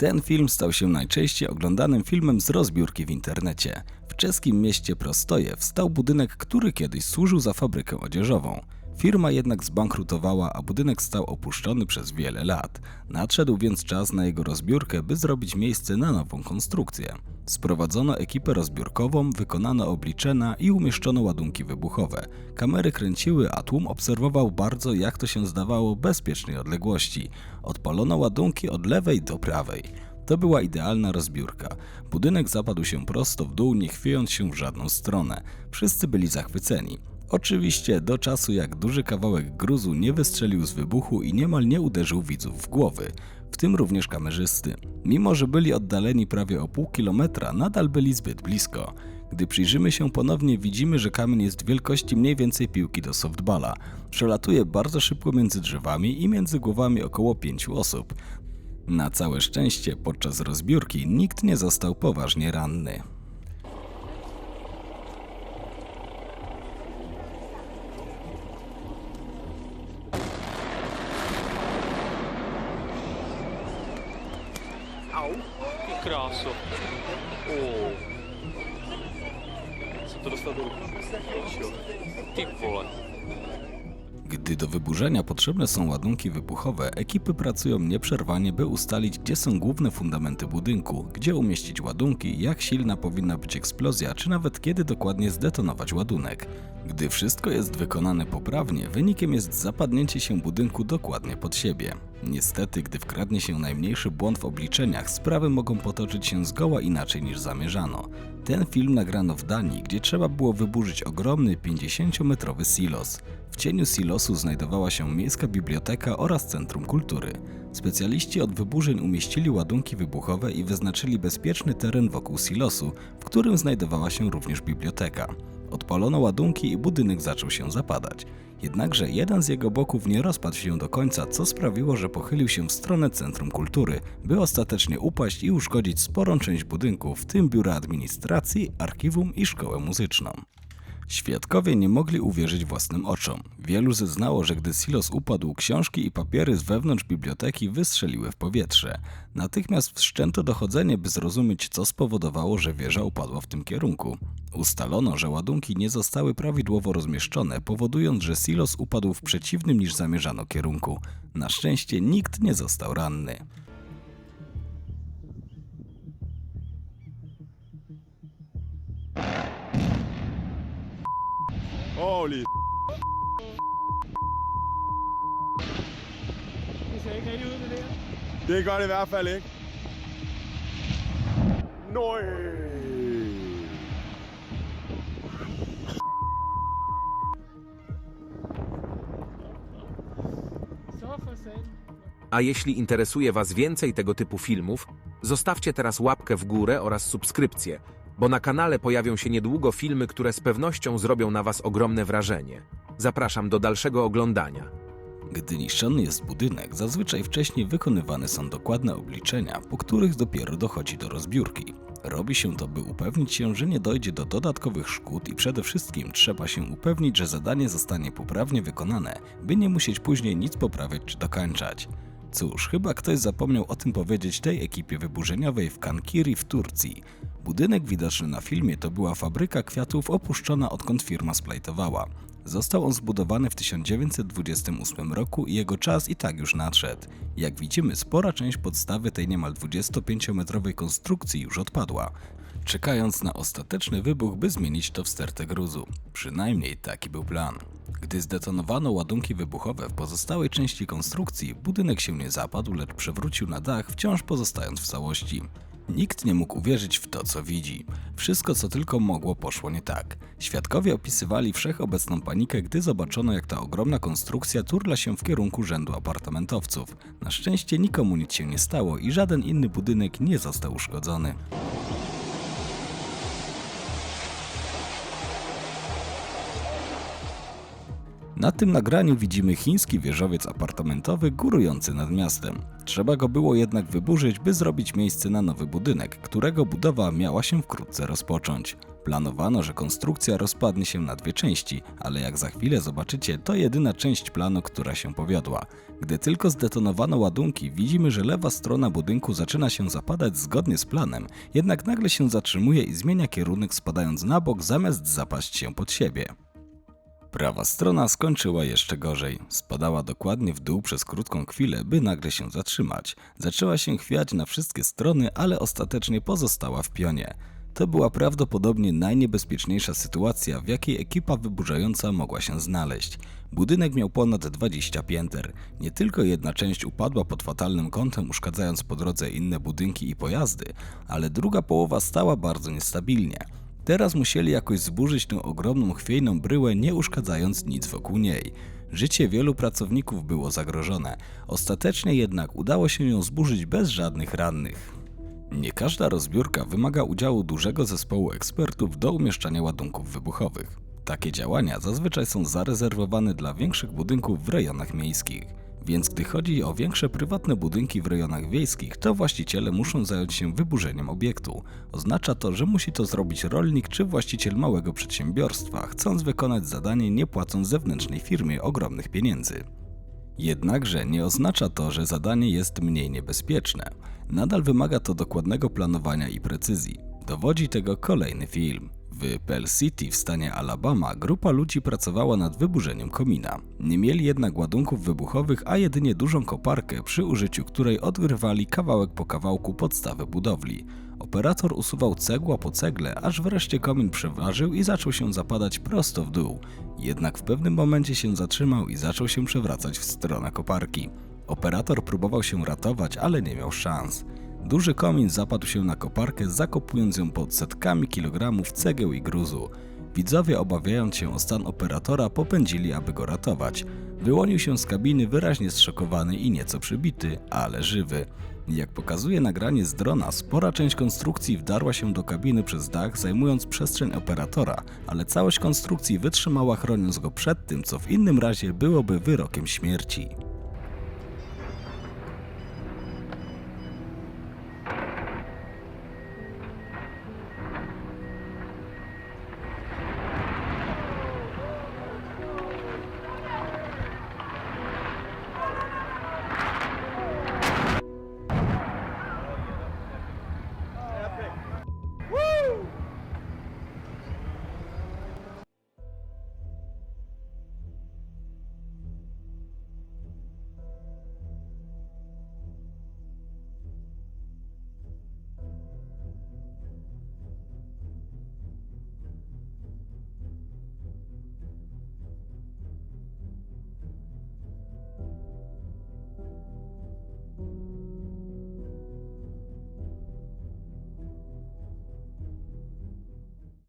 Ten film stał się najczęściej oglądanym filmem z rozbiórki w internecie. W czeskim mieście Prostojew stał budynek, który kiedyś służył za fabrykę odzieżową. Firma jednak zbankrutowała, a budynek stał opuszczony przez wiele lat. Nadszedł więc czas na jego rozbiórkę, by zrobić miejsce na nową konstrukcję. Sprowadzono ekipę rozbiórkową, wykonano obliczenia i umieszczono ładunki wybuchowe. Kamery kręciły, a tłum obserwował bardzo, jak to się zdawało, bezpiecznej odległości. Odpalono ładunki od lewej do prawej. To była idealna rozbiórka. Budynek zapadł się prosto w dół, nie chwiejąc się w żadną stronę. Wszyscy byli zachwyceni. Oczywiście do czasu jak duży kawałek gruzu nie wystrzelił z wybuchu i niemal nie uderzył widzów w głowy, w tym również kamerzysty. Mimo, że byli oddaleni prawie o pół kilometra, nadal byli zbyt blisko. Gdy przyjrzymy się ponownie, widzimy, że kamień jest wielkości mniej więcej piłki do softballa. Przelatuje bardzo szybko między drzewami i między głowami około pięciu osób. Na całe szczęście podczas rozbiórki nikt nie został poważnie ranny. Au, ty kráso. Oh. Jsem to dostal do ruky. Ty vole. Gdy do wyburzenia potrzebne są ładunki wybuchowe, ekipy pracują nieprzerwanie, by ustalić, gdzie są główne fundamenty budynku, gdzie umieścić ładunki, jak silna powinna być eksplozja, czy nawet kiedy dokładnie zdetonować ładunek. Gdy wszystko jest wykonane poprawnie, wynikiem jest zapadnięcie się budynku dokładnie pod siebie. Niestety, gdy wkradnie się najmniejszy błąd w obliczeniach, sprawy mogą potoczyć się zgoła inaczej niż zamierzano. Ten film nagrano w Danii, gdzie trzeba było wyburzyć ogromny 50-metrowy silos. W cieniu silosu znajdowała się miejska biblioteka oraz centrum kultury. Specjaliści od wyburzeń umieścili ładunki wybuchowe i wyznaczyli bezpieczny teren wokół silosu, w którym znajdowała się również biblioteka. Odpalono ładunki i budynek zaczął się zapadać. Jednakże jeden z jego boków nie rozpadł się do końca, co sprawiło, że pochylił się w stronę Centrum Kultury, by ostatecznie upaść i uszkodzić sporą część budynku, w tym biura administracji, archiwum i szkołę muzyczną. Świadkowie nie mogli uwierzyć własnym oczom. Wielu zeznało, że gdy silos upadł, książki i papiery z wewnątrz biblioteki wystrzeliły w powietrze. Natychmiast wszczęto dochodzenie, by zrozumieć, co spowodowało, że wieża upadła w tym kierunku. Ustalono, że ładunki nie zostały prawidłowo rozmieszczone, powodując, że silos upadł w przeciwnym niż zamierzano kierunku. Na szczęście nikt nie został ranny. Holy Det ser ikke rigtig ud, det der. Det gør det i hvert fald ikke. Nøj! A jeśli interesuje Was więcej tego typu filmów, zostawcie teraz łapkę w górę oraz subskrypcję, bo na kanale pojawią się niedługo filmy, które z pewnością zrobią na Was ogromne wrażenie. Zapraszam do dalszego oglądania. Gdy niszczony jest budynek, zazwyczaj wcześniej wykonywane są dokładne obliczenia, po których dopiero dochodzi do rozbiórki. Robi się to, by upewnić się, że nie dojdzie do dodatkowych szkód i przede wszystkim trzeba się upewnić, że zadanie zostanie poprawnie wykonane, by nie musieć później nic poprawiać czy dokańczać. Cóż, chyba ktoś zapomniał o tym powiedzieć tej ekipie wyburzeniowej w Kankiri w Turcji. Budynek widoczny na filmie to była fabryka kwiatów opuszczona odkąd firma splajtowała. Został on zbudowany w 1928 roku i jego czas i tak już nadszedł. Jak widzimy, spora część podstawy tej niemal 25-metrowej konstrukcji już odpadła, czekając na ostateczny wybuch, by zmienić to w stertę gruzu. Przynajmniej taki był plan. Gdy zdetonowano ładunki wybuchowe w pozostałej części konstrukcji, budynek się nie zapadł, lecz przewrócił na dach, wciąż pozostając w całości. Nikt nie mógł uwierzyć w to, co widzi. Wszystko, co tylko mogło, poszło nie tak. Świadkowie opisywali wszechobecną panikę, gdy zobaczono, jak ta ogromna konstrukcja turla się w kierunku rzędu apartamentowców. Na szczęście nikomu nic się nie stało i żaden inny budynek nie został uszkodzony. Na tym nagraniu widzimy chiński wieżowiec apartamentowy górujący nad miastem. Trzeba go było jednak wyburzyć, by zrobić miejsce na nowy budynek, którego budowa miała się wkrótce rozpocząć. Planowano, że konstrukcja rozpadnie się na dwie części, ale jak za chwilę zobaczycie, to jedyna część planu, która się powiodła. Gdy tylko zdetonowano ładunki, widzimy, że lewa strona budynku zaczyna się zapadać zgodnie z planem, jednak nagle się zatrzymuje i zmienia kierunek spadając na bok zamiast zapaść się pod siebie. Prawa strona skończyła jeszcze gorzej. Spadała dokładnie w dół przez krótką chwilę, by nagle się zatrzymać. Zaczęła się chwiać na wszystkie strony, ale ostatecznie pozostała w pionie. To była prawdopodobnie najniebezpieczniejsza sytuacja, w jakiej ekipa wyburzająca mogła się znaleźć. Budynek miał ponad 20 pięter. Nie tylko jedna część upadła pod fatalnym kątem, uszkadzając po drodze inne budynki i pojazdy, ale druga połowa stała bardzo niestabilnie. Teraz musieli jakoś zburzyć tę ogromną chwiejną bryłę, nie uszkadzając nic wokół niej. Życie wielu pracowników było zagrożone. Ostatecznie jednak udało się ją zburzyć bez żadnych rannych. Nie każda rozbiórka wymaga udziału dużego zespołu ekspertów do umieszczania ładunków wybuchowych. Takie działania zazwyczaj są zarezerwowane dla większych budynków w rejonach miejskich. Więc gdy chodzi o większe prywatne budynki w rejonach wiejskich, to właściciele muszą zająć się wyburzeniem obiektu. Oznacza to, że musi to zrobić rolnik czy właściciel małego przedsiębiorstwa, chcąc wykonać zadanie nie płacąc zewnętrznej firmie ogromnych pieniędzy. Jednakże nie oznacza to, że zadanie jest mniej niebezpieczne. Nadal wymaga to dokładnego planowania i precyzji. Dowodzi tego kolejny film. W Pell City w stanie Alabama grupa ludzi pracowała nad wyburzeniem komina. Nie mieli jednak ładunków wybuchowych, a jedynie dużą koparkę, przy użyciu której odgrywali kawałek po kawałku podstawę budowli. Operator usuwał cegła po cegle, aż wreszcie komin przeważył i zaczął się zapadać prosto w dół. Jednak w pewnym momencie się zatrzymał i zaczął się przewracać w stronę koparki. Operator próbował się ratować, ale nie miał szans. Duży komin zapadł się na koparkę, zakopując ją pod setkami kilogramów cegieł i gruzu. Widzowie, obawiając się o stan operatora, popędzili, aby go ratować. Wyłonił się z kabiny wyraźnie zszokowany i nieco przybity, ale żywy. Jak pokazuje nagranie z drona, spora część konstrukcji wdarła się do kabiny przez dach, zajmując przestrzeń operatora, ale całość konstrukcji wytrzymała, chroniąc go przed tym, co w innym razie byłoby wyrokiem śmierci.